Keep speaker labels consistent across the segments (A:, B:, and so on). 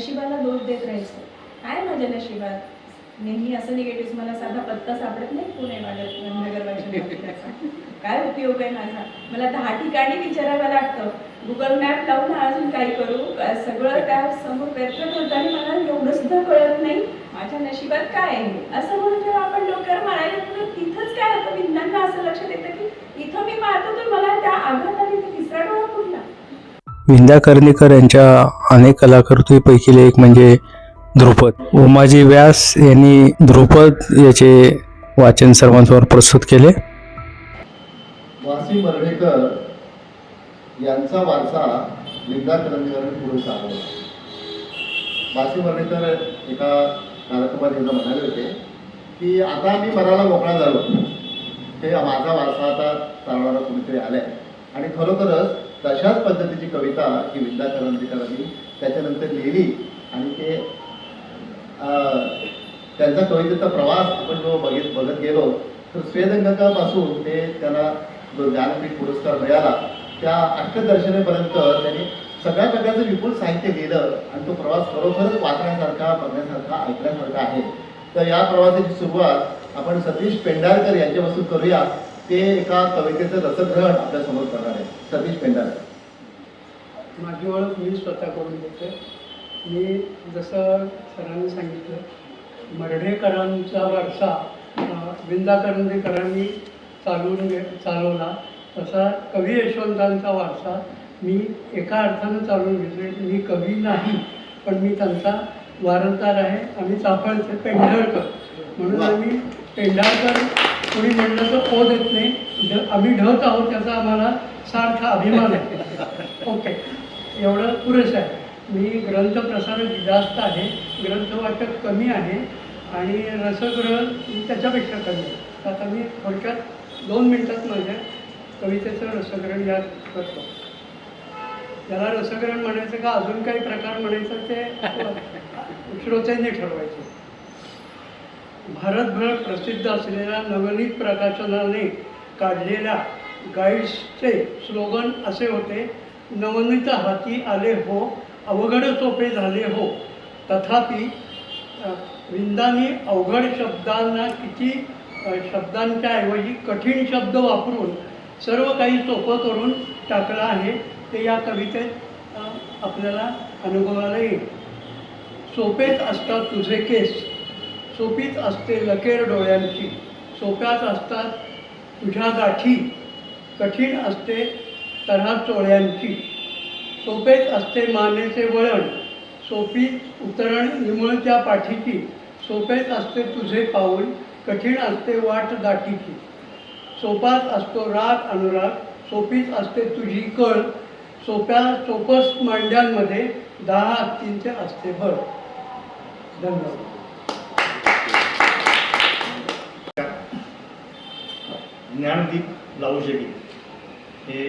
A: नशिबाला दोष देत राहायचं काय माझ्या नशिबात नेहमी असं निगेटिव्ह मला साधा पत्ता सापडत नाही पुणे नगरवाशिका काय उपयोग आहे माझा मला दहा ठिकाणी विचारायला लागतं गुगल मॅप लावून अजून काय करू सगळं त्या समोर प्रयत्न करताना आणि मला एवढं सुद्धा कळत नाही माझ्या नशिबात काय आहे असं म्हणून जेव्हा आपण डोक्यावर मारायला तिथंच काय होतं विज्ञानला असं लक्षात येतं की इथं मी मारतो तर मला त्या आघाताने तिसरा डोळा कुठला
B: विंदा कर्णिकर यांच्या अनेक कलाकृतीपैकी एक म्हणजे ध्रुपद उमाजी व्यास यांनी ध्रुपद याचे वाचन सर्वांसमोर प्रस्तुत केले
C: वासी मर्वेकर यांचा वारसा विंदा करंदीकरांनी पुढे वासी मर्वेकर एका कार्यक्रमात एकदा म्हणाले होते की आता मी मराला मोकळा झालो ते माझा वारसा आता चालवणारा कुणीतरी आलाय आणि खरोखरच तशाच पद्धतीची कविता ही विद्या करंदीकरांनी त्याच्यानंतर लिहिली आणि ते त्यांचा कवितेचा प्रवास आपण जो बघित बघत गेलो तर स्वेदंगकापासून ते त्याला जो ज्ञानपीठ पुरस्कार मिळाला त्या अर्थदर्शनेपर्यंत त्यांनी सगळ्या प्रकारचं विपुल साहित्य लिहिलं आणि तो प्रवास खरोखरच वाचण्यासारखा बघण्यासारखा ऐकण्यासारखा आहे तर या प्रवासाची सुरुवात आपण सतीश पेंढारकर यांच्यापासून करूया ते एका कवितेचं रसग्रहण आपल्यासमोर करणार आहे सतीश पेंडार
D: माझी ओळख मी स्वतः करून देते मी जसं सरांनी सांगितलं मर्ढेकरांचा वारसा विंदा करंदेकरांनी चालवून घे चालवला तसा कवी यशवंतांचा वारसा मी एका अर्थानं चालवून घेतले मी कवी नाही पण मी त्यांचा वारंदार आहे आणि चाफळचे पेंढळकर म्हणून आम्ही पेंढाळकर कोणी म्हटलं तर ओ देत नाही आम्ही ढत आहोत त्याचा आम्हाला सारखा अभिमान आहे ओके एवढं पुरेसं आहे मी ग्रंथ प्रसारक जास्त आहे ग्रंथ कमी आहे आणि रसग्रहण त्याच्यापेक्षा कमी आहे आता मी थोडक्यात दोन मिनटात माझ्या कवितेचं रसग्रहण यात करतो त्याला रसग्रहण म्हणायचं का अजून काही प्रकार म्हणायचं ते श्रोत्यांनी ठरवायचं भारतभर प्रसिद्ध असलेल्या नवनीत प्रकाशनाने काढलेल्या गाईड्सचे स्लोगन असे होते नवनीत हाती आले हो अवघड सोपे झाले हो तथापि विंदाने अवघड शब्दांना किती शब्दांच्या ऐवजी कठीण शब्द वापरून सर्व काही सोपं करून टाकलं आहे ते या कवितेत आपल्याला अनुभवाला येईल सोपेत असतात तुझे केस सोपीच असते लकेर डोळ्यांची सोप्याच असतात तुझ्या गाठी कठीण असते तऱ्हा चोळ्यांची सोपेच असते मानेचे वळण सोपी उतरण निमळच्या पाठीची सोपेच असते तुझे पाऊल कठीण असते वाट दाटीची सोपाच असतो राग अनुराग सोपीच असते तुझी कळ सोप्या सोपस मांड्यांमध्ये दहा हत्तींचे असते भर धन्यवाद
E: ज्ञानदीप लावू शकेल हे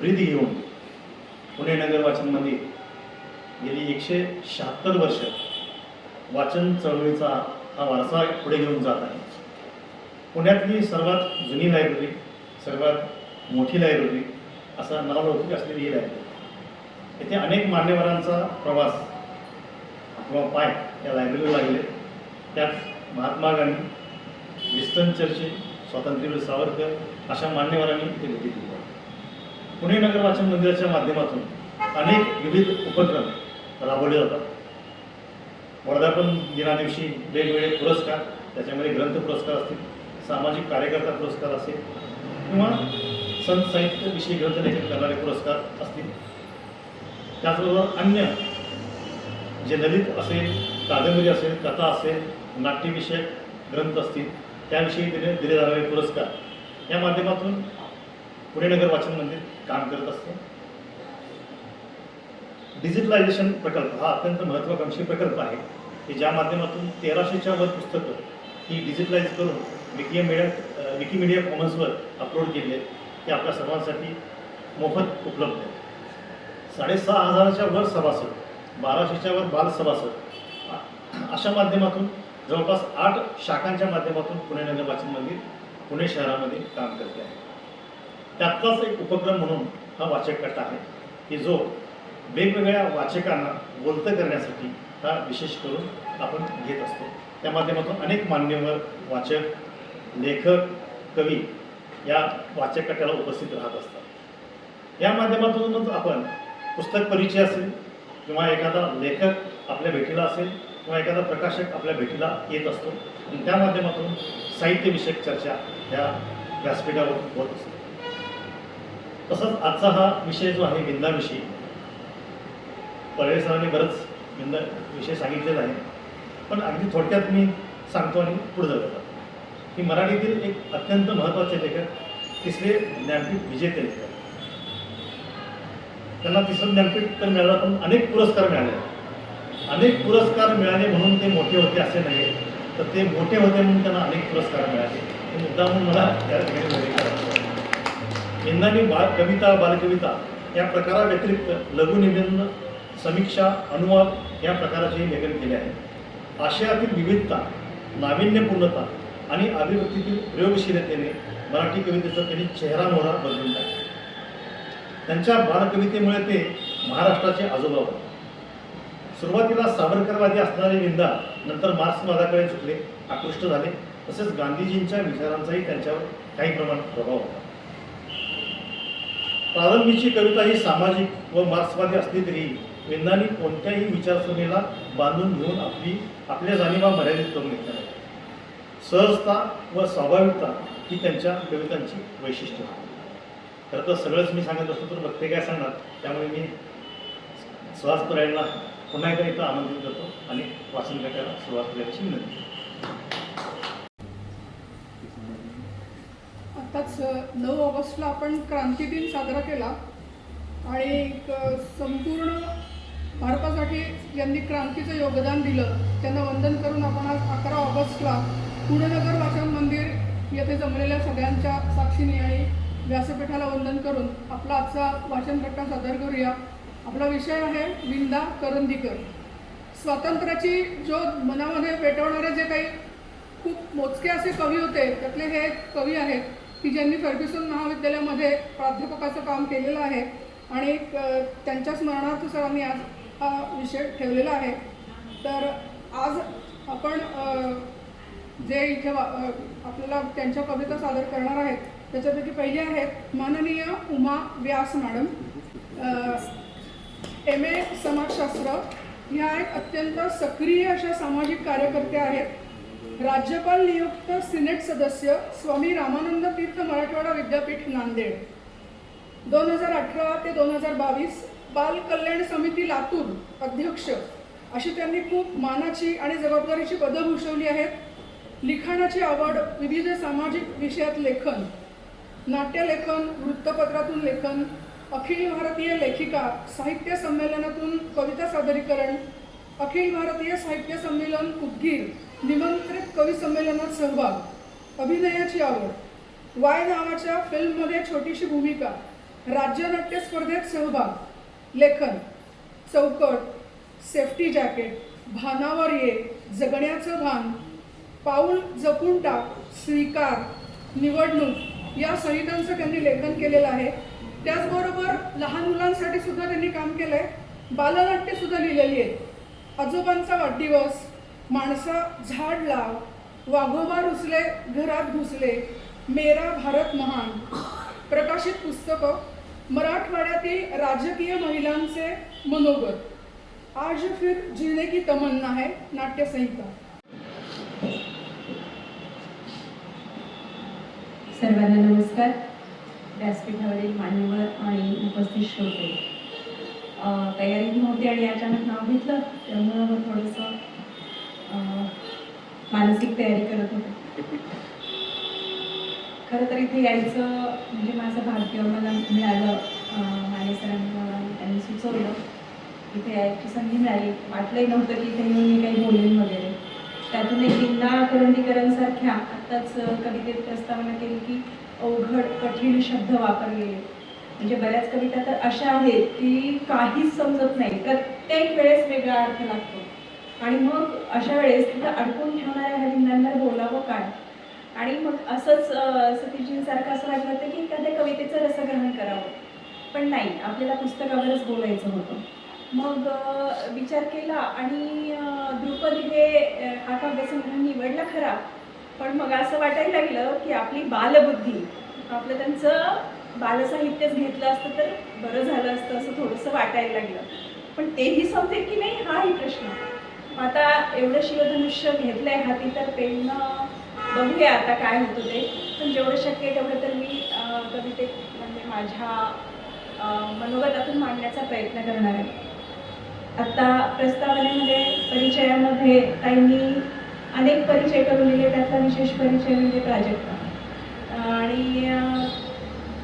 E: ब्रीद घेऊन पुणे नगर वाचन मंदिर गेली एकशे शहात्तर वर्ष वाचन चळवळीचा हा वारसा पुढे घेऊन जात आहे पुण्यातली सर्वात जुनी लायब्ररी सर्वात मोठी लायब्ररी असा नावलौकिक असलेली ही लायब्ररी येथे अनेक मान्यवरांचा प्रवास किंवा पाय या लायब्ररीला लागले त्यात महात्मा गांधी विस्टन चर्चिल स्वातंत्र्यवीर सावरकर अशा मान्यवरांनी ते भेटी दिलं पुणे नगर वाचन मंदिराच्या माध्यमातून अनेक विविध उपक्रम राबवले जातात वर्धापन दिनादिवशी वेगवेगळे पुरस्कार त्याच्यामध्ये ग्रंथ पुरस्कार असतील सामाजिक कार्यकर्ता पुरस्कार असेल किंवा संत साहित्यविषयी ग्रंथ लेखन करणारे पुरस्कार असतील त्याचबरोबर अन्य जे ललित असेल कादंबरी असेल कथा असेल नाट्यविषयक ग्रंथ असतील त्याविषयी दिले दिले जाणारे पुरस्कार या माध्यमातून पुणे नगर वाचन मंदिर काम करत असते डिजिटलायझेशन प्रकल्प हा अत्यंत महत्त्वाकांक्षी प्रकल्प आहे की ज्या माध्यमातून तेराशेच्या वर पुस्तकं ही डिजिटलाइज करून विकिया मिडिया विकिमीडिया कॉमन्सवर अपलोड केले आहेत ते आपल्या सर्वांसाठी मोफत उपलब्ध आहेत साडेसहा हजाराच्या वर सभासद बाराशेच्या वर बाल सभासद अशा माध्यमातून जवळपास आठ शाखांच्या माध्यमातून पुणे नगर वाचन मंदिर पुणे शहरामध्ये काम करते आहे त्यातलाच एक उपक्रम म्हणून हा वाचक कट आहे की जो वेगवेगळ्या वाचकांना बोलतं करण्यासाठी हा विशेष करून आपण घेत असतो त्या माध्यमातून अनेक मान्यवर वाचक लेखक कवी या वाचक उपस्थित राहत असतात या माध्यमातूनच आपण पुस्तक परिचय असेल किंवा एखादा लेखक आपल्या भेटीला असेल किंवा एखादा प्रकाशक आपल्या भेटीला येत असतो आणि त्या माध्यमातून साहित्यविषयक चर्चा ह्या व्यासपीठावर होत असते तसंच आजचा हा विषय जो आहे विंदाविषयी परळे बरंच विंदा विषय सांगितलेला आहे पण अगदी थोडक्यात मी सांगतो आणि पुढे जाऊया ही मराठीतील एक अत्यंत महत्त्वाचे लेखक तिसरे ज्ञानपीठ विजेते लेखक त्यांना तिसरं ज्ञानपीठ तर मिळालं पण अनेक पुरस्कार मिळाले अनेक पुरस्कार मिळाले म्हणून ते मोठे होते असे नाही तर ते मोठे होते म्हणून त्यांना अनेक पुरस्कार मिळाले हे मुद्दा म्हणून मला त्या ठिकाणी यंदा बाल कविता बालकविता या प्रकाराव्यतिरिक्त लघुनिबंध समीक्षा अनुवाद या प्रकाराचे लेखन केले आहे आशयातील विविधता नाविन्यपूर्णता आणि अभिव्यक्तीतील प्रयोगशीलतेने मराठी कवितेचा त्यांनी चेहरा मोहरा बदलून टाकला त्यांच्या बालकवितेमुळे ते महाराष्ट्राचे आजोबा होते सुरुवातीला सावरकरवादी असणारे विंदा नंतर मार्क्सवादाकडे चुकले आकृष्ट झाले तसेच गांधीजींच्या विचारांचाही त्यांच्यावर काही प्रमाणात प्रभाव होता प्रारंभीची कविता ही सामाजिक व मार्क्सवादी असली तरी विंदांनी कोणत्याही विचारसरणीला बांधून घेऊन आपली आपल्या जाणीवा मर्यादित करून घेतल्या सहजता व स्वाभाविकता ही त्यांच्या कवितांची वैशिष्ट्य होती खरं तर सगळंच मी सांगत असतो तर प्रत्येक सांगणार त्यामुळे मी श्वास पुन्हा एकदा इथं आमंत्रित करतो आणि वाचन सुरुवात केल्याची विनंती
F: आताच नऊ ऑगस्टला आपण क्रांती दिन साजरा केला आणि संपूर्ण भारतासाठी ज्यांनी क्रांतीचं योगदान दिलं त्यांना वंदन करून आपण आज अकरा ऑगस्टला पुणेनगर वाचन मंदिर येथे जमलेल्या सगळ्यांच्या साक्षीने आणि व्यासपीठाला वंदन करून आपला आजचा वाचन घटना सादर करूया आपला विषय आहे विंदा करंदीकर स्वातंत्र्याची जो मनामध्ये पेटवणारे जे काही खूप मोजके असे कवी होते त्यातले हे कवी आहेत की ज्यांनी फर्ग्युसन महाविद्यालयामध्ये प्राध्यापकाचं काम केलेलं आहे आणि त्यांच्या स्मरणार्थ सर आम्ही आज हा विषय ठेवलेला आहे तर आज आपण जे इथे आपल्याला त्यांच्या कविता सादर करणार आहेत त्याच्यापैकी पहिले आहेत माननीय Uma Vyas madam M A समाजशास्त्र ह्या एक अत्यंत सक्रिय अशा सामाजिक कार्यकर्त्या आहेत राज्यपाल नियुक्त सिनेट सदस्य स्वामी रामानंद तीर्थ मराठवाडा विद्यापीठ नांदेड दोन हजार अठरा ते दोन हजार बावीस बाल कल्याण समिती लातूर अध्यक्ष अशी त्यांनी खूप मानाची आणि जबाबदारीची पदं भूषवली आहेत लिखाणाची आवड विविध सामाजिक विषयात लेखन नाट्यलेखन वृत्तपत्रातून लेखन अखिल भारतीय लेखिका साहित्य संमेलनातून कविता सादरीकरण अखिल भारतीय साहित्य संमेलन उद्गीर निमंत्रित कवी संमेलनात सहभाग अभिनयाची आवड वाय नावाच्या फिल्ममध्ये छोटीशी भूमिका नाट्य स्पर्धेत सहभाग लेखन चौकट सेफ्टी जॅकेट भानावर ये जगण्याचं भान पाऊल जपून टाक स्वीकार निवडणूक या संहितांचं त्यांनी लेखन केलेलं आहे त्याचबरोबर लहान मुलांसाठी सुद्धा त्यांनी काम केलं आहे बालनाट्य सुद्धा लिहिलेली आहेत आजोबांचा वाढदिवस माणसा झाड लाव वाघोबा रुसले घरात घुसले मेरा भारत महान प्रकाशित पुस्तकं मराठवाड्यातील राजकीय महिलांचे मनोगत आज फिर जिने की तमन्ना है नाट्यसंहिता
G: सर्वांना नमस्कार व्यासपीठावरील मान्यवर आणि उपस्थित श्रोते तयारी नव्हती आणि अचानक नाव घेतलं त्यामुळे मग थोडस मानसिक तयारी करत होते खरं तर इथे यायचं म्हणजे माझं भाग्य मला मिळालं माने सरांना त्यांनी सुचवलं इथे यायची संधी मिळाली वाटलंही नव्हतं की इथे येऊन मी काही बोलेन वगैरे त्यातून एक निंदा करंदीकरांसारख्या आत्ताच कवितेत प्रस्तावना केली की अवघड कठीण शब्द वापरलेले म्हणजे बऱ्याच कविता तर अशा आहेत की काहीच समजत नाही प्रत्येक वेळेस वेगळा अर्थ लागतो आणि मग अशा वेळेस तिथं अडकून ठेवणाऱ्या हरिंदांना बोलावं काय आणि मग असंच सतीशजींसारखं असं वाटलं होतं की एखाद्या कवितेचं रसग्रहण करावं पण नाही आपल्याला पुस्तकावरच बोलायचं होतं मग विचार केला आणि द्रुपदी हे हा काव्यसंग्रह निवडला खरा पण मग असं वाटायला लागलं की आपली बालबुद्धी आपलं त्यांचं बालसाहित्यच घेतलं असतं तर बरं झालं असतं असं थोडंसं वाटायला लागलं पण तेही समजेल की नाही हाही प्रश्न आता एवढं शिवधनुष्य घेतलं आहे हाती तर पेन बघूया आता काय होतं ते पण जेवढं शक्य आहे तेवढं तर मी कवितेत म्हणजे माझ्या मनोगतातून मांडण्याचा प्रयत्न करणार आहे आत्ता प्रस्तावनेमध्ये परिचयामध्ये त्यांनी अनेक परिचय करून दिले त्यातला विशेष परिचय म्हणजे प्राजक्ता आणि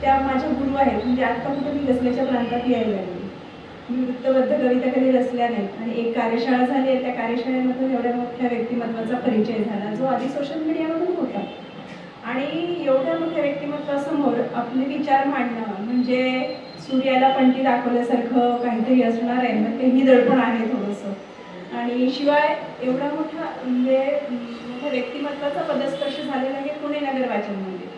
G: त्या माझ्या गुरु आहेत म्हणजे आत्ता कुठं मी रसल्याच्या प्रांतात यायला लागले मी वृत्तबद्ध कविता कधी रचल्या नाहीत आणि एक कार्यशाळा झाली आहे त्या कार्यशाळेमधून एवढ्या मोठ्या व्यक्तिमत्वाचा परिचय झाला जो आधी सोशल मीडियामधून होता आणि एवढ्या मोठ्या व्यक्तिमत्वासमोर आपले विचार मांडणं म्हणजे सूर्याला पंटी दाखवल्यासारखं काहीतरी असणार आहे मग तेही दडपण आहे थोडंसं आणि शिवाय एवढा मोठा म्हणजे मोठ्या म्हणजे व्यक्तिमत्वाचा पदस्पर्श झालेला हे पुणे नगर वाचनमध्ये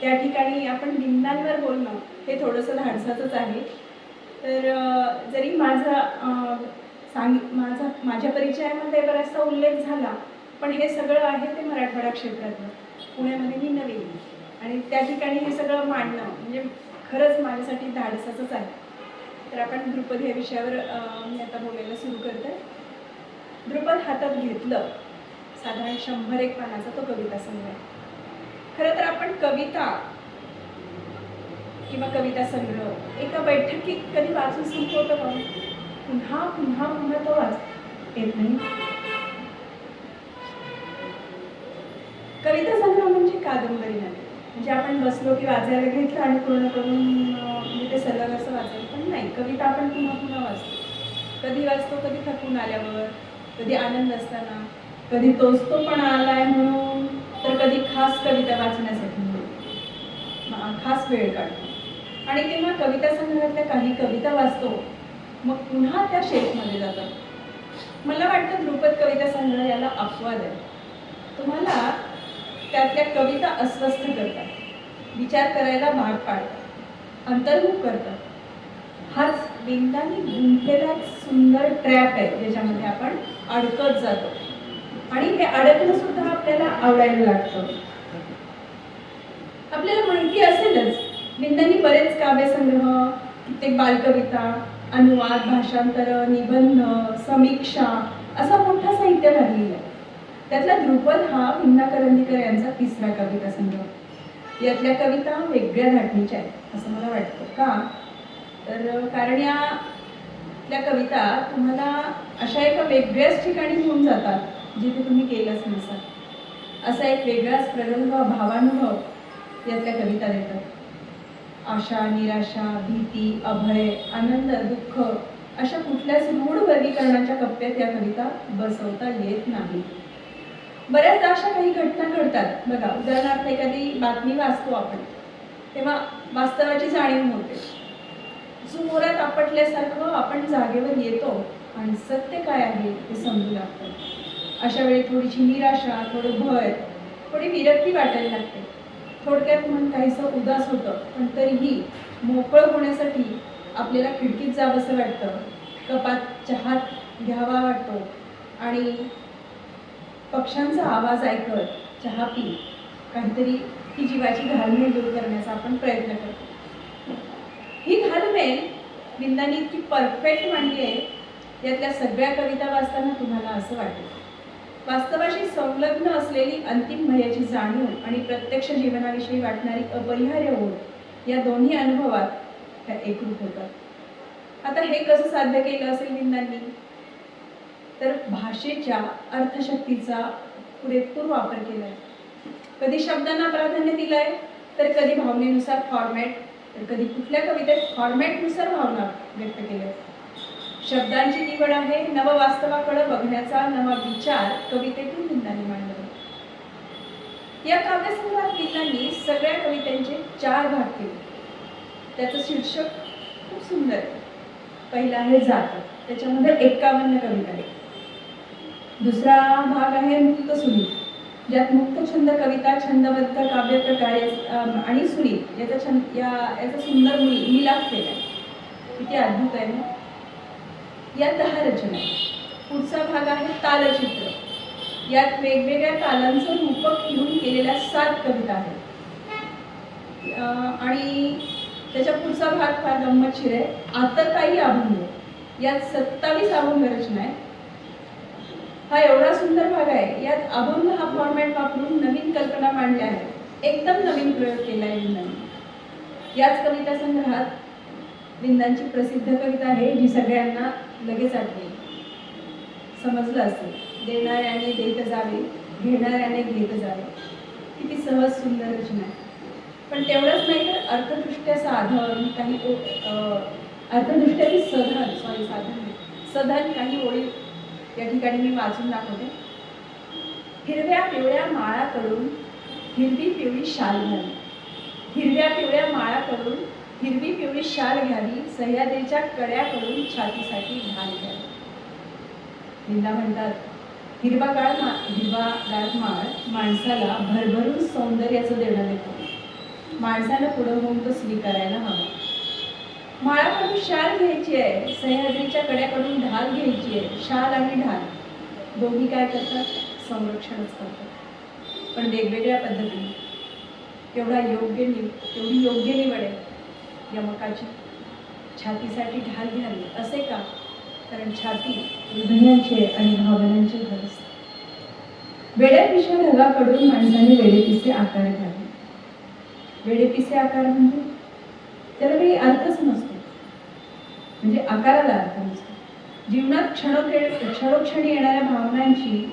G: त्या ठिकाणी आपण बिंदांवर बोलणं हे थोडंसं धाडसाचंच आहे तर जरी माझा सांग माझा माझ्या परिचयामध्ये बराचसा उल्लेख झाला पण हे सगळं आहे ते मराठवाडा क्षेत्रातलं पुण्यामध्ये मी नवीन आणि त्या ठिकाणी हे सगळं मांडणं म्हणजे खरंच माझ्यासाठी धाडसाचंच आहे तर आपण द्रुपद या विषयावर मी आता बोलायला सुरू करते द्रुपद हातात घेतलं साधारण शंभर एक पानाचा तो कविता संग्रह खरं तर आपण कविता किंवा कविता संग्रह एका बैठकीत कधी वाचून संपवतो का पुन्हा पुन्हा पुन्हा तो वाच येत नाही कविता संग्रह म्हणजे कादंबरी नाही म्हणजे आपण बसलो की वाचायला घेतलं आणि पूर्ण करून म्हणजे ते सलग असं वाचायला पण नाही कविता आपण पुन्हा पुन्हा वाचतो कधी वाचतो कधी थकून आल्यावर कधी आनंद असताना कधी तोच तो पण आलाय म्हणून तर कधी खास कविता वाचण्यासाठी खास वेळ काढतो आणि तेव्हा कविता संग्रहातल्या काही कविता वाचतो मग पुन्हा त्या शेपमध्ये जातात मला वाटतं ध्रुपद कविता संग्रह याला अपवाद आहे तुम्हाला त्यातल्या कविता अस्वस्थ करतात विचार करायला भाग पाडतात अंतर्मुख करतात हाच बिंदानी गुंतलेला सुंदर ट्रॅप आहे ज्याच्यामध्ये आपण अडकत जातो आणि हे अडकणं सुद्धा आपल्याला आवडायला लागतं आपल्याला माहिती असेलच निंदांनी बरेच काव्यसंग्रह कित्येक बालकविता अनुवाद भाषांतर निबंध समीक्षा असा मोठा साहित्य राहिलेला आहे त्यातला ध्रुपद हा भिन्ना करंदीकर यांचा तिसरा कविता संग्रह यातल्या कविता वेगळ्या धाटणीच्या आहेत असं मला वाटतं का तर कारण या कविता तुम्हाला अशा एका वेगळ्याच ठिकाणी घेऊन जातात जिथे तुम्ही केलंच नसाल असा एक वेगळाच प्रगल्भ भावानुभव यातल्या कविता देतात आशा निराशा भीती अभय आनंद दुःख अशा कुठल्याच रूढ वर्गीकरणाच्या कप्प्यात या कविता बसवता येत नाही बऱ्याचदा अशा काही घटना घडतात बघा उदाहरणार्थ एखादी बातमी वाचतो आपण तेव्हा वास्तवाची जाणीव होते समोरात आपटल्यासारखं आपण जागेवर येतो आणि सत्य काय आहे ते समजू लागतं अशा वेळी थोडीशी निराशा थोडं भय थोडी विरक्ती वाटायला लागते थोडक्यात मन काहीसं उदास होतं पण तरीही मोकळं होण्यासाठी आपल्याला खिडकीत जावंसं वाटतं कपात चहा घ्यावा वाटतो आणि पक्ष्यांचा आवाज ऐकत चहा पी काहीतरी ही जीवाची घालमेल दूर करण्याचा आपण प्रयत्न करतो ही घालमेल बिंदानी इतकी परफेक्ट मांडली आहे यातल्या सगळ्या कविता वाचताना तुम्हाला असं वाटेल वास्तवाशी संलग्न असलेली अंतिम भयाची जाणीव आणि प्रत्यक्ष जीवनाविषयी वाटणारी अपरिहार्य ओढ या दोन्ही अनुभवात त्या एकरूप होतात आता हे कसं साध्य केलं असेल विंदांनी तर भाषेच्या अर्थशक्तीचा पुरेपूर वापर केला कधी शब्दांना प्राधान्य दिलंय तर कधी भावनेनुसार फॉर्मॅट तर कधी कुठल्या कवितेत फॉर्मॅटनुसार भावना व्यक्त केल्या शब्दांची निवड आहे नववास्तवाकडे बघण्याचा नवा विचार कवितेतून भिन्नांनी मांडला या काव्यसंग्रहात भिन्नांनी सगळ्या कवितांचे चार भाग केले त्याचं शीर्षक खूप सुंदर आहे पहिला आहे जात त्याच्यामध्ये एकावन्न कविता आहे दुसरा भाग आहे मुक्त सुनील ज्यात मुक्त छंद कविता छंदबद्ध काव्य प्रकारे आणि सुनील याचा छंद या याचा सुंदर मिलाप केला किती अद्भुत आहे ना या दहा रचना पुढचा भाग आहे तालचित्र यात वेगवेगळ्या तालांचं रूपक घेऊन केलेल्या सात कविता आहेत आणि त्याच्या पुढचा भाग फार गंमतशीर आहे आता काही अभंग यात सत्तावीस अभंग रचना आहे हा एवढा सुंदर भाग आहे यात अभंग हा फॉर्मॅट वापरून नवीन कल्पना मांडल्या आहेत एकदम नवीन प्रयोग केला आहे विंदा याच कविता संग्रहात विंदांची प्रसिद्ध कविता आहे जी सगळ्यांना लगेच आठवेल समजलं असेल देणाऱ्याने देत जावे घेणाऱ्याने घेत जावे किती सहज सुंदर रचना आहे पण तेवढंच नाही तर अर्थदृष्ट्या साधन काही अर्थदृष्ट्या मी सधन सॉरी साधन सधन काही ओळी या ठिकाणी मी वाचून दाखवते हिरव्या पिवळ्या माळा करून हिरवी पिवळी शाल घाली हिरव्या पिवळ्या माळा करून हिरवी पिवळी शाल घ्यावी सह्याद्रीच्या कड्याकडून छातीसाठी ढाल घ्यावी लिंदा म्हणतात काळ मा हिरवागाळ माळ माणसाला भरभरून सौंदर्याचं देणं देतो माणसानं पुढं होऊन तो स्वीकारायला हवा माळाकडून शाल घ्यायची आहे सह्याद्रीच्या कड्याकडून ढाल घ्यायची आहे शाल आणि ढाल दोन्ही काय करतात संरक्षणच करतात पण वेगवेगळ्या पद्धतीने तेवढा योग्य निवड तेवढी योग्य निवड आहे यमकाची छातीसाठी ढाल घ्यावी असे का कारण छाती हृदयांचे आणि भावनांचे घर असते वेड्यापिशा ढगाकडून माणसाने वेडेपिसे आकार घ्यावे वेडेपिसे आकार म्हणजे त्याला काही अर्थच नसतो म्हणजे आकाराला अर्थ नसतो जीवनात क्षणोखे क्षणोक्षणी येणाऱ्या भावनांची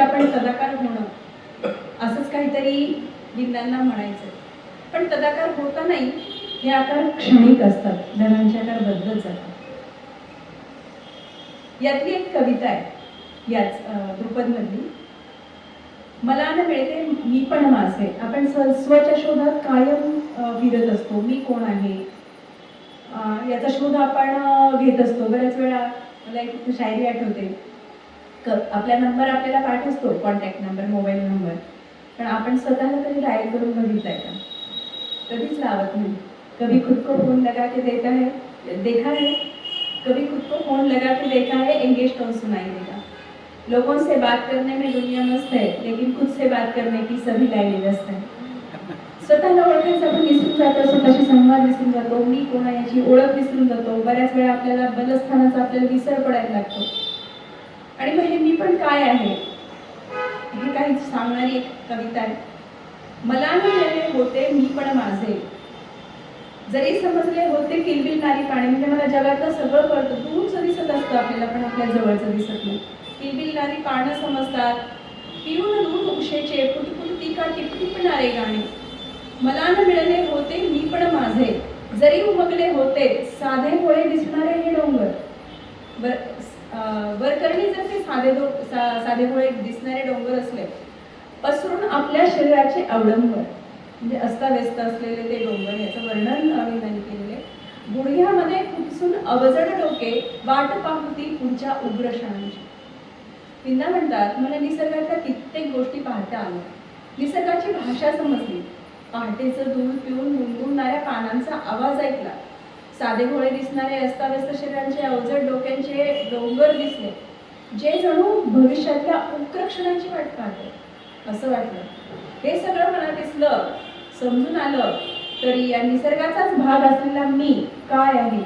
G: आपण तदाकार होणं असंच काहीतरी विज्ञांना म्हणायचं पण तदाकार होता नाही हे आकार क्षणिक असतात धनांचे आकार बदलत जातात यातली एक कविता आहे याच द्रुपदमधली मला न मिळते मी पण माझे आपण स्वच्या शोधात कायम फिरत असतो मी कोण आहे याचा शोध आपण घेत असतो बऱ्याच वेळा मला एक शायरी आठवते क आपला नंबर आपल्याला पाठवतो कॉन्टॅक्ट नंबर मोबाईल नंबर पण आपण स्वतःला तरी डायल करून बघितलाय का कधीच लावत नाही कभी खुद को फोन लगा के देता है देखा है कभी खुद को फोन लगा के देखा है एंगेज टोन सुनाई देगा लोगों से बात करने में दुनिया मस्त है लेकिन खुद से बात करने की सभी लाईनी व्यस्त है स्वतःला ओळखायचं आपण विसरून जातो स्वतःशी संवाद विसरून जातो मी कोण याची ओळख विसरून जातो बऱ्याच वेळा आपल्याला बलस्थानाचा आपल्याला विसर पडायला लागतो आणि मग हे मी पण काय आहे हे काही सांगणारी एक कविता आहे मला मिळाले होते मी पण माझे जरी समजले होते किलबिलणारी पाणी म्हणजे मला जगातलं सगळं कळतं दूरचं दिसत असतं आपल्याला पण आपल्या जवळचं दिसत नाही किलबिलणारी पानं समजतात पिऊन दूर उशेचे फुटफुटती का टिपटिपणारे गाणे मला न मिळाले होते मी पण माझे जरी उमगले होते साधे होळे दिसणारे हे डोंगर वर वरकरणी जर ते साधे दो सा साधे होळे दिसणारे डोंगर असले पसरून आपल्या शरीराचे अवलंबन म्हणजे अस्ताव्यस्त असलेले ते डोंगर याचं वर्णन आम्ही त्यांनी केलेले गुडघ्यामध्ये खुपसून अवजड डोके वाट पाहती पुढच्या उग्र क्षणांची तिला म्हणतात मला निसर्गातल्या कित्येक गोष्टी पाहता आल्या निसर्गाची भाषा समजली पहाटेचं दूध पिऊन गुणगुणणाऱ्या पानांचा आवाज ऐकला साधे घोळे दिसणारे अस्ताव्यस्त शरीरांचे अवजड डोक्यांचे डोंगर दिसले जे जणू भविष्यातल्या उग्र क्षणांची वाट पाहते असं वाटलं हे सगळं मला दिसलं समजून आलं तरी या निसर्गाचाच भाग असलेला मी काय आहे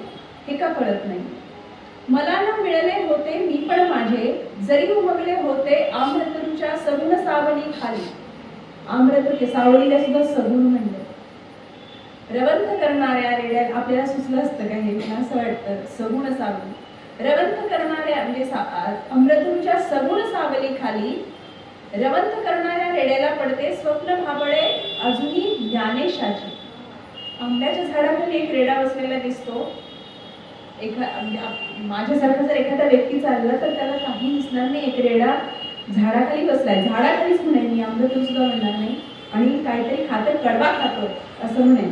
G: हे का कळत नाही मला ना मिळाले होते मी पण माझे जरी उमगले होते आम्रतूच्या सगुण सावली खाली आम्रतू सावलीला सुद्धा सगुण म्हणले रवंत करणाऱ्या रेड्या आपल्याला सुचलं असतं का हे मला असं वाटतं सगुण सावली रवंथ करणाऱ्या म्हणजे अमृतूंच्या सगुण सावली खाली रवंत करणाऱ्या रेड्याला पडते स्वप्न भाबळे अजूनही ज्ञानेशाची आंब्याच्या झाडाखाली एक रेडा बसलेला दिसतो एखा म्हणजे माझ्यासारखा जर एखादा व्यक्ती चालला तर त्याला काही दिसणार नाही एक रेडा झाडाखाली बसलाय झाडाखालीच म्हणे मी आंबे सुद्धा म्हणणार नाही आणि काहीतरी खातं कडवा खातो असं म्हणे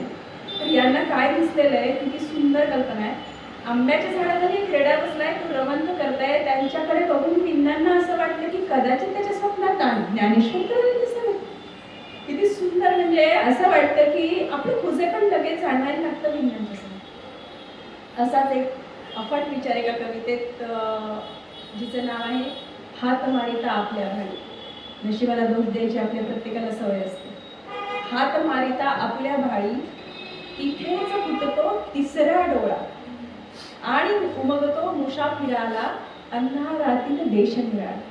G: तर यांना काय दिसलेलं आहे किती सुंदर कल्पना आहे आंब्याच्या झाडाखाली एक रेडा बसलाय तो रवंत करताय त्यांच्याकडे बघून पिंडांना असं वाटलं की कदाचित त्याच्या ताण ज्ञानेश्वर तर किती सुंदर म्हणजे असं वाटतं की आपलं खुजे पण लगेच जाणवायला लागतं विज्ञान असाच एक अफाट विचार एका कवितेत जिचं नाव आहे हात मारिता आपल्या भाई नशिबाला दोष द्यायची आपल्या प्रत्येकाला सवय असते हात मारिता आपल्या भाळी तिथेच फुटतो तिसरा डोळा आणि उमगतो मुशा फिराला अंधारातील देश मिळाला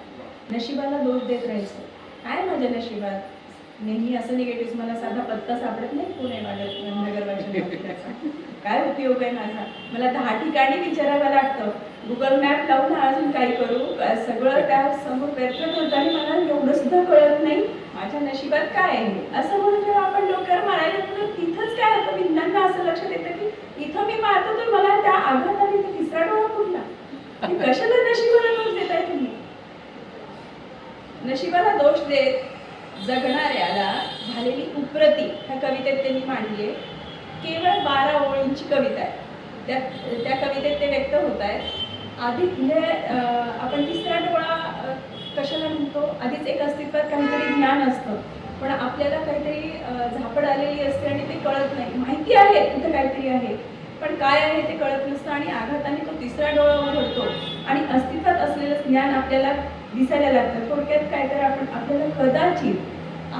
G: नशिबाला दोष देत राहायचो काय माझ्या नशिबात नेहमी असं निगेटिव्ह मला साधा पत्ता सापडत नाही पुणे काय उपयोग आहे माझा मला दहा ठिकाणी विचारावं लागतं गुगल मॅप लावून अजून काय करू सगळं त्या समोर प्रयत्न करताना मला एवढं सुद्धा कळत नाही माझ्या नशिबात काय आहे असं म्हणून जेव्हा आपण डोक्यावर म्हणायला तिथंच काय होतं भिन्नांना असं लक्षात येतं की इथं मी पाहतो तर मला त्या आघाताने तिसरा डोळा कुठला कशाला नशिबाला दोष देताय तुम्ही नशिबाला दोष देत जगणाऱ्याला झालेली उप्रती ह्या कवितेत त्यांनी मांडली आहे केवळ बारा ओळींची कविता आहे त्या त्या कवितेत ते व्यक्त होत आहेत आधी म्हणजे आपण तिसरा डोळा कशाला म्हणतो आधीच एक अस्तित्वात काहीतरी ज्ञान असतं पण आपल्याला काहीतरी झापड आलेली असते आणि ते कळत नाही माहिती आहे तिथं काहीतरी आहे पण काय आहे ते कळत नसतं आणि आघाताने तो तिसरा डोळा उघडतो आणि अस्तित्वात ज्ञान आपल्याला दिसायला लागतं थोडक्यात काय तर आपण आपल्याला कदाचित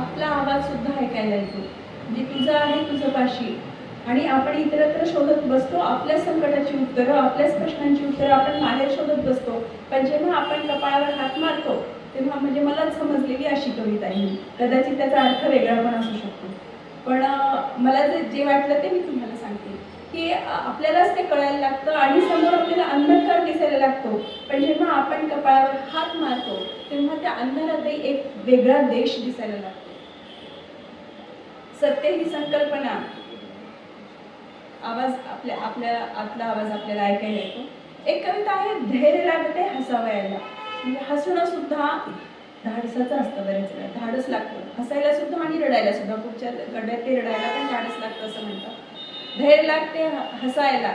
G: आपला आवाज सुद्धा ऐकायला येतो म्हणजे तुझा आहे तुझं पाशी आणि आपण इतरत्र शोधत बसतो आपल्या संकटाची उत्तरं आपल्याच प्रश्नांची उत्तरं आपण बाहेर शोधत बसतो पण जेव्हा आपण कपाळावर हात मारतो तेव्हा म्हणजे मलाच समजलेली अशी कविता आहे कदाचित त्याचा अर्थ वेगळा पण असू शकतो पण मला जे जे वाटलं ते मी तुम्हाला की आपल्यालाच ते कळायला लागतं आणि समोर आपल्याला अंधकार दिसायला लागतो पण जेव्हा आपण कपाळावर हात मारतो तेव्हा त्या अंधारातही एक वेगळा देश दिसायला लागतो सत्य ही संकल्पना आवाज आपल्या आपल्या आतला आवाज आपल्याला ऐकायला येतो एक कविता आहे धैर्य लागते हसावयाला म्हणजे हसणं सुद्धा धाडसाचं असतं बरेच वेळा धाडस लागतं हसायला सुद्धा आणि रडायला सुद्धा पुढच्या गड्यात ते रडायला पण धाडस लागतं असं म्हणतात धैर्य लागते हसायला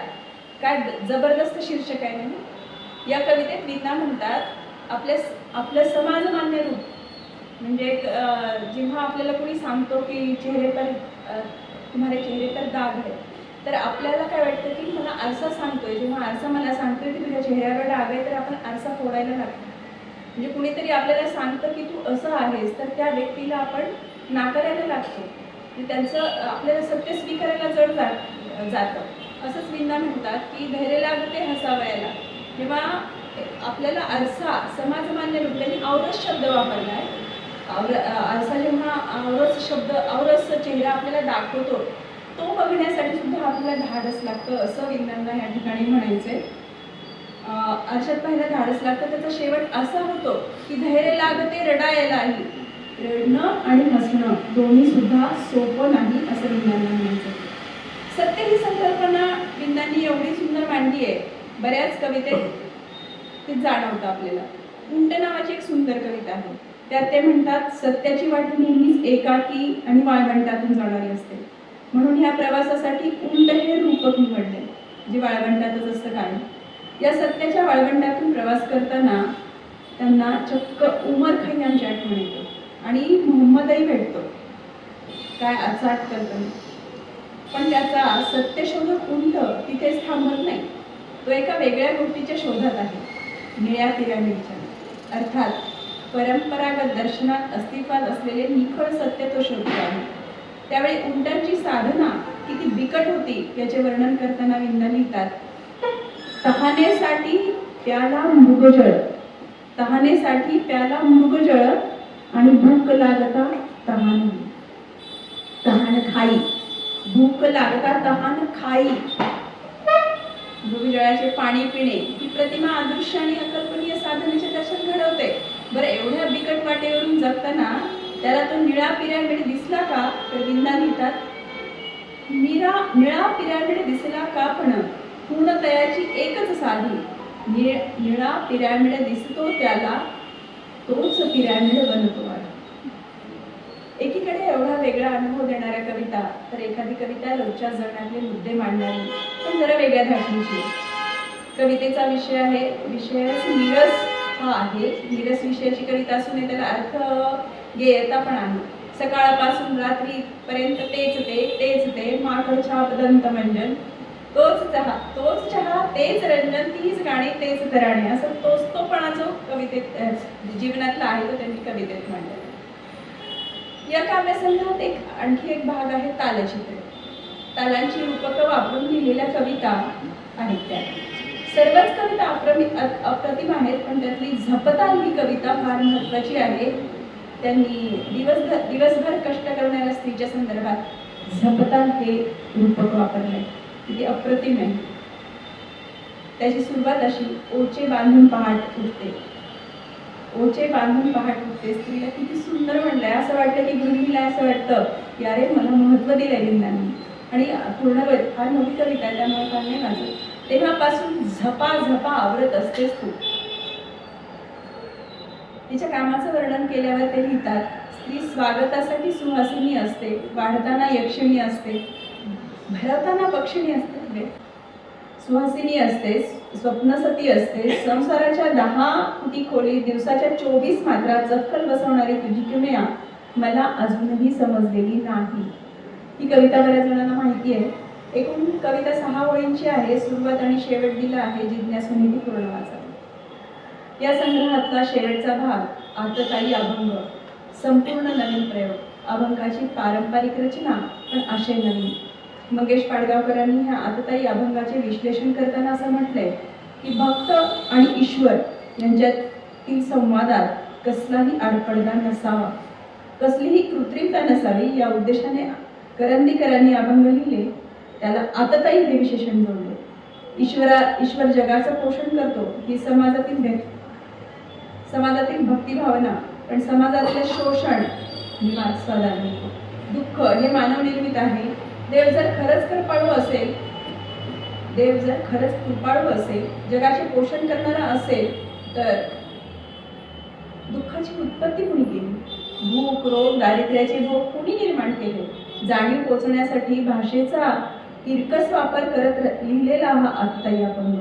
G: काय जबरदस्त शीर्षक आहे म्हणून या कवितेत रीता म्हणतात आपल्या आपलं समाजमान्य रूप म्हणजे जेव्हा आपल्याला कोणी सांगतो की चेहरे तर तुम्हाला चेहरे तर दाग आहे तर आपल्याला काय वाटतं की मला आरसा सांगतोय जेव्हा आरसा मला सांगतोय की तुझ्या चेहऱ्यावर डाग आहे तर आपण आरसा फोडायला लागतो म्हणजे कुणीतरी आपल्याला सांगतं की तू असं आहेस तर त्या व्यक्तीला आपण नाकारायला लागतो त्यांचं आपल्याला सत्य स्वीकारायला जड जात जातं असंच विंदा म्हणतात की धैर्य लागते हसावयाला तेव्हा आपल्याला आरसा समाजमान्य त्यांनी औरस शब्द वापरला आहे और आरसा जेव्हा औरस शब्द औरस चेहरा आपल्याला दाखवतो तो बघण्यासाठी सुद्धा आपल्याला धाडस लागतं असं विंदांना या ठिकाणी म्हणायचंय अर्शात पहिला धाडस लागतं त्याचा शेवट असा होतो की धैर्य लागते रडायलाही रडणं आणि हसणं दोन्ही सुद्धा सोपं नाही असं विंदांना म्हणायचं सत्य ही संकल्पना विंदांनी एवढी सुंदर मांडली आहे बऱ्याच कवितेत ते जाणवतं आपल्याला उंट नावाची एक सुंदर कविता आहे त्यात ते म्हणतात सत्याची वाट नेहमीच एकाकी आणि वाळवंटातून जाणारी असते म्हणून ह्या प्रवासासाठी उंट हे रूपक निवडले जे वाळवंटातच असतं काय या सत्याच्या वाळवंटातून प्रवास करताना त्यांना चक्क उमर खैयांची आठवण येते आणि मोहम्मदही भेटतो काय अचाट करतो पण त्याचा सत्य शोधक उंट तिथेच थांबत नाही तो एका वेगळ्या गोष्टीच्या शोधात आहे निळ्या पिरामिडच्या अर्थात परंपरागत दर्शनात अस्तित्वात असलेले निखळ सत्य तो शोधतो आहे त्यावेळी उंटांची साधना किती बिकट होती याचे वर्णन करताना विंड लिहितात तहानेसाठी त्याला मृगजळ तहानेसाठी त्याला मृगजळ आणि भूक लागता तहान तहान खाई भूक लागता तहान खाई भूविजळाचे पाणी पिणे ही प्रतिमा अदृश्य आणि अकल्पनीय साधनेचे दर्शन घडवते बरं एवढ्या बिकट वाटेवरून जगताना त्याला तो निळा पिरामिड दिसला का तर विंदा लिहितात निळा निळा पिरामिड दिसला का पण पूर्णतयाची एकच साधी निळ निळा पिरामिड दिसतो त्याला तोच पिरॅमिड बनतो एकीकडे एवढा वेगळा अनुभव देणाऱ्या कविता तर एखादी कविता रोजच्या जगण्यातले मुद्दे मांडणारी पण जरा वेगळ्या धाटणीची कवितेचा विषय आहे विषय नीरस हा आहे नीरस विषयाची कविता असून त्याला अर्थ गेयता पण आहे सकाळपासून पर्यंत तेच ते तेच ते दंत दंतमंजन तोच चहा तोच चहा तेच रंजन तीच गाणी तेच तराणे असं तोच तोपणा जो कवितेत जीवनातला आहे तो त्यांनी कवितेत मांडला या काव्यसंघात एक आणखी एक भाग आहे तालचित्र तालांची रूपक वापरून लिहिलेल्या कविता आहेत त्या सर्वच कविता अप्रतिम आहेत पण त्यातली झपताल ही कविता फार महत्वाची आहे त्यांनी दिवसभर दिवसभर कष्ट करणाऱ्या स्त्रीच्या संदर्भात झपताल हे रूपक वापरले जी अप्रतिम आहे त्याची सुरुवात अशी ओचे बांधून पहाट उठते ओचे बांधून पहाट उठते स्त्रीला किती सुंदर म्हणलंय असं वाटलं की गृहिणीला असं वाटतं की अरे मला महत्व दिलंय लिंगाने आणि पूर्ण फार मोठी कविता त्यामुळे फार नाही माझं तेव्हापासून झपा झपा आवरत असतेस तू तिच्या कामाचं वर्णन केल्यावर ते लिहितात स्त्री स्वागतासाठी सुहासिनी असते वाढताना यक्षिणी असते भरताना पक्षिणी असते म्हणजे सुहासिनी असते स्वप्नसती असते संसाराच्या दहा फुटी खोली दिवसाच्या चोवीस मात्रा जखल बसवणारी तुझी किमया मला अजूनही समजलेली नाही ही कविता बऱ्याच जणांना माहिती आहे एकूण कविता सहा ओळींची आहे सुरुवात आणि शेवट दिला आहे पूर्ण पूर्णवाचा या संग्रहातला शेवटचा भाग आता काही अभंग संपूर्ण नवीन प्रयोग अभंगाची पारंपरिक रचना पण आशय नवीन मंगेश पाडगावकरांनी ह्या आतताई अभंगाचे विश्लेषण करताना असं म्हटलंय की भक्त आणि ईश्वर यांच्यातील संवादात कसलाही आडपडदा नसावा कसलीही कृत्रिमता नसावी या उद्देशाने करंदीकरांनी अभंग लिहिले त्याला आतताई हे विशेषण जोडले ईश्वरा ईश्वर जगाचं पोषण करतो ही समाजातील समाजातील भक्तिभावना पण समाजातले शोषण ही दुःख हे मानवनिर्मित आहे देव जर खरंच कृपाळू असेल देव जर खरंच कृपाळू असेल जगाचे पोषण करणारा असेल तर दुःखाची उत्पत्ती कुणी केली भूक रोग दारिद्र्याचे भोग कुणी निर्माण केले जाणीव पोचण्यासाठी भाषेचा तिरकस वापर करत लिहिलेला हा आत्ताही आपण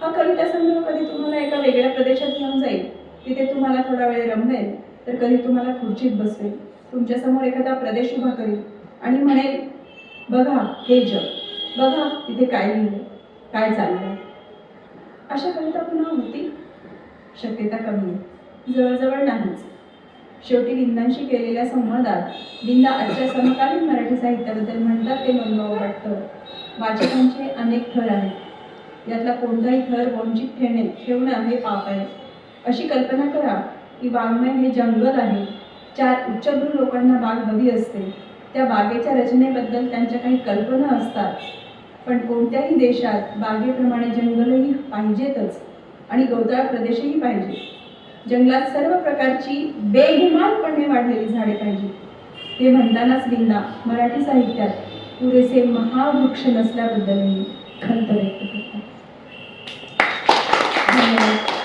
G: हा कविता संग्रह कधी तुम्हाला एका वेगळ्या प्रदेशात घेऊन जाईल तिथे तुम्हाला थोडा वेळ रमवेल तर कधी तुम्हाला खुर्चीत बसवेल तुमच्यासमोर एखादा प्रदेश उभा करेल आणि म्हणेल बघा हे जग बघा तिथे काय लिहिलं काय चाललं अशा कविता पुन्हा होती शक्यता कमी जवळजवळ नाहीच शेवटी बिंदांशी केलेल्या संवादात बिंदा आजच्या समकालीन मराठी साहित्याबद्दल म्हणतात ते मनभाव वाटतं वाचकांचे अनेक थर आहेत यातला कोणताही थर वंचित ठेवणे ठेवणं हे पाप आहे अशी कल्पना करा की वाङ्मय हे जंगल आहे चार उच्चभ्रू लोकांना बाग हवी असते त्या बागेच्या रचनेबद्दल त्यांच्या काही कल्पना असतात पण कोणत्याही देशात बागेप्रमाणे जंगलही पाहिजेतच आणि गवताळ प्रदेशही पाहिजे जंगलात सर्व प्रकारची बेहिमानपणे वाढलेली झाडे पाहिजे ते म्हणतानाच लिंगा मराठी साहित्यात पुरेसे महावृक्ष नसल्याबद्दलही खंत व्यक्त करतात